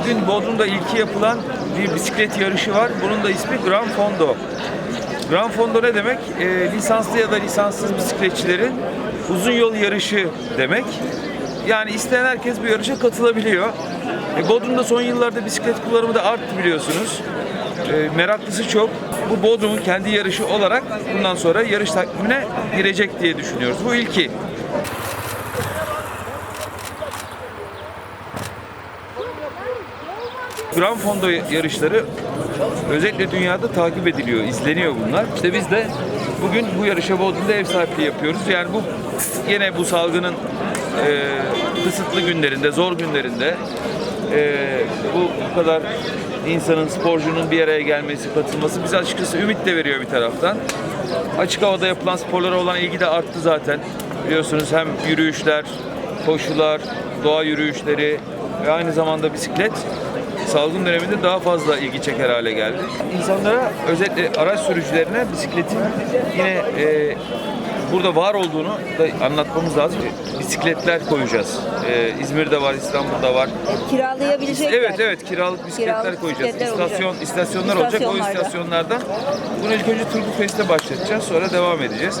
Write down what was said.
Bugün Bodrum'da ilki yapılan bir bisiklet yarışı var. Bunun da ismi Gran Fondo. Gran Fondo ne demek? E, lisanslı ya da lisanssız bisikletçilerin uzun yol yarışı demek. Yani isteyen herkes bu yarışa katılabiliyor. E, Bodrum'da son yıllarda bisiklet kullanımı da arttı biliyorsunuz. E, meraklısı çok. Bu Bodrum'un kendi yarışı olarak bundan sonra yarış takvimine girecek diye düşünüyoruz. Bu ilki. Gran Fondo yarışları özellikle dünyada takip ediliyor, izleniyor bunlar. İşte biz de bugün bu yarışa Bodrum'da ev sahipliği yapıyoruz. Yani bu yine bu salgının e, kısıtlı günlerinde, zor günlerinde e, bu, bu kadar insanın, sporcunun bir araya gelmesi, katılması bize açıkçası ümit de veriyor bir taraftan. Açık havada yapılan sporlara olan ilgi de arttı zaten. Biliyorsunuz hem yürüyüşler, koşular, doğa yürüyüşleri ve aynı zamanda bisiklet salgın döneminde daha fazla ilgi çeker hale geldi. İnsanlara özellikle araç sürücülerine bisikletin yine e, burada var olduğunu da anlatmamız lazım. Bisikletler koyacağız. E, İzmir'de var, İstanbul'da var. Kiralayabilecekler. Evet evet kiralık bisikletler Kiralık koyacağız. bisikletler olacak. İstasyon istasyonlar olacak. O İstasyonlarda. istasyonlardan bunu ilk önce Turgut Fest'te başlatacağız. Sonra devam edeceğiz.